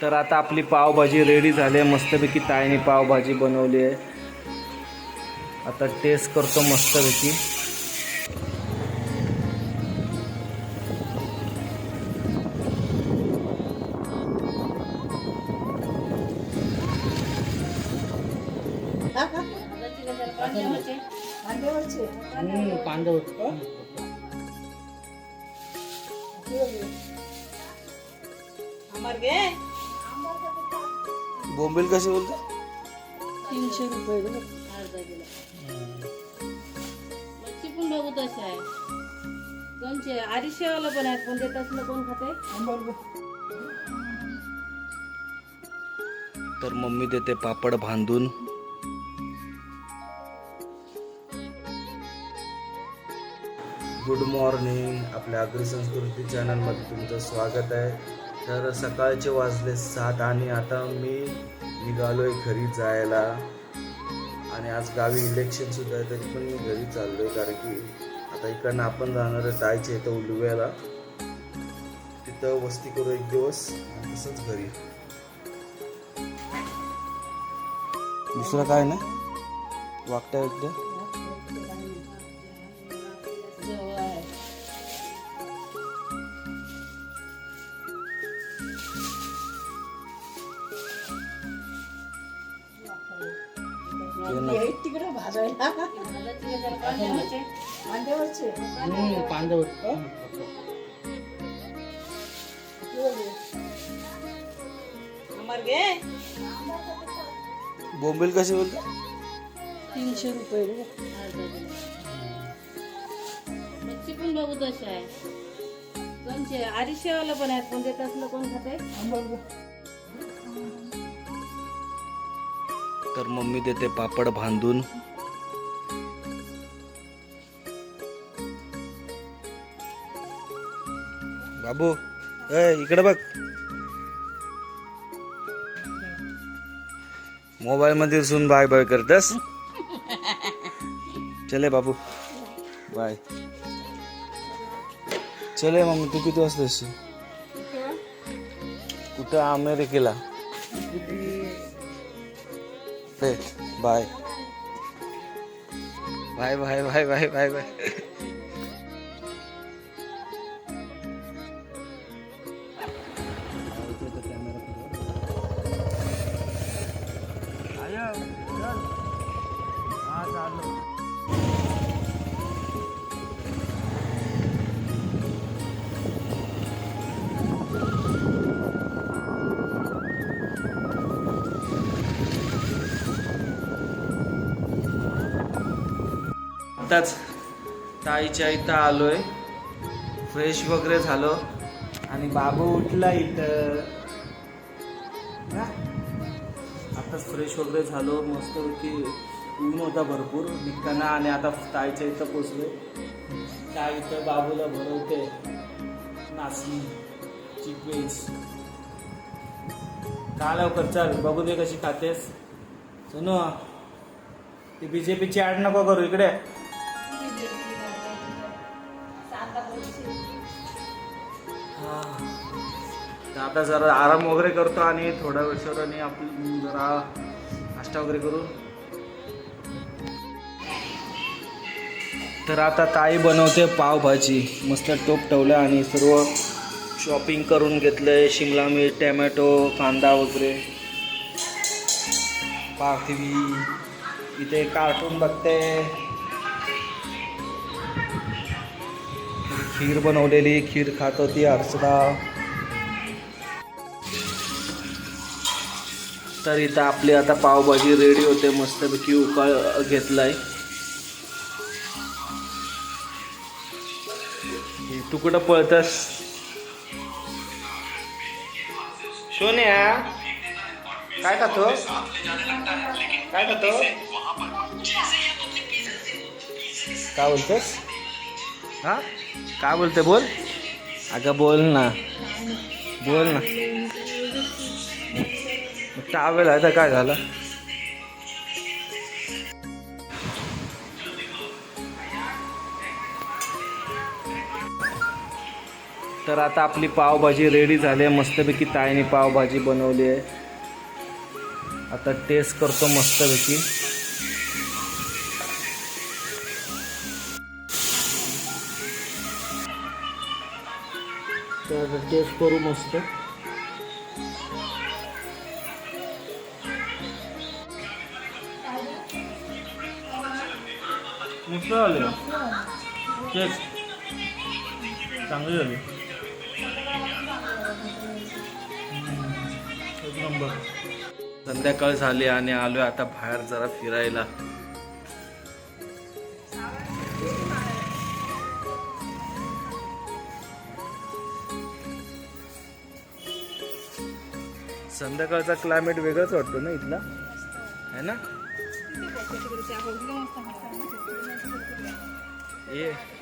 तर आता आपली पावभाजी रेडी झाली आहे. मस्तपैकी ताईने पावभाजी बनवली आहे. आता टेस्ट करतो मस्तपैकी. बोंबील कशी बोलतो? तीनशे रुपये गं. मच्छी पण बघू तशी आहे. दोनशे. अडीचशेवाला पण आहेत. पण ते तसलं कोण खाते? तर मम्मी देते पापड बांधून गुड मॉर्निंग आपल्या अग्री संस्कृती चॅनलमध्ये तुमचं स्वागत आहे. तर सकाळचे वाजले सात आणि आता मी निघालोय घरी जायला. आणि आज गावी इलेक्शन सुद्धा आहे तरी पण मी घरी चाललोय कारण की आता इकडनं आपण जाणार आहे तर उलव्याला. तिथं वस्ती करू एक दिवस आणि तसंच घरी. दुसरं काय ना वागता एकदा? तिकडे भाजायला. मांड्यावरचे अमर घे. बोंबील कशी बोलतो? तीनशे रुपये. मच्छी पण बघू तशी आहे. दोनशे अडीचशेवाला पण आहेत. पण ते तसलं कोण खाते? तर मम्मी देते पापड बांधून बाबू ए इकडे बघ. मोबाईल मध्ये सुन बाय बाय करतस? चले बाबू बाय. चले मम्मी तू किती वाजता कुठं? अमेरिकेला. हे bye bye bye bye bye bye bye आताच ताईच्या इथं आलोय. फ्रेश वगैरे झालो. आणि बाबू उठला इथं. हा? आताच फ्रेश वगैरे झालो. मस्तपैकी ऊन होता भरपूर. निघताना आणि आता ताईच्या इथं पोचलो ताई इथं बाबूला भरवते. नाचणी चिकवेज का लवकर? चल बघू दे कशी खातेस. सुनो ती बीजेपीची ॲड नको करू. इकडे. तर आता जरा आराम वगैरे करतो आणि थोड्या वेळाने आपण जरा नाश्ता वगैरे करू. तर आता ताई बनवते पावभाजी. मस्त टोप ठेवलं आणि सर्व शॉपिंग करून घेतलंय. शिमला मिर्च टॅमॅटो कांदा वगैरे. पाखवी इथे कार्टून बघते. खीर बनवलेली खीर खात होती अर्चना तर इथं आपली आता पावभाजी रेडी होते मस्तपैकी उकाळ घेतलाय. तू कुठं पळतस. सोन्या काय खातो? काय खातो? काय बोलतोस? हा? काय बोलते बोल? अगं बोल ना. बोल ना. टावेल आहे तर काय झालं? तर आता आपली पावभाजी रेडी झाली आहे. मस्तपैकी ताईने पावभाजी बनवली आहे. आता टेस्ट करतो मस्तपैकी. तर टेस्ट करू मस्त. मस्त झाले. टेस्ट चांगली झाली. एक नंबर. संध्याकाळ झाली आणि आलोय आता बाहेर जरा फिरायला. संध्याकाळचा क्लायमेट वेगळाच वाटतो ना इथला? है ना? ये.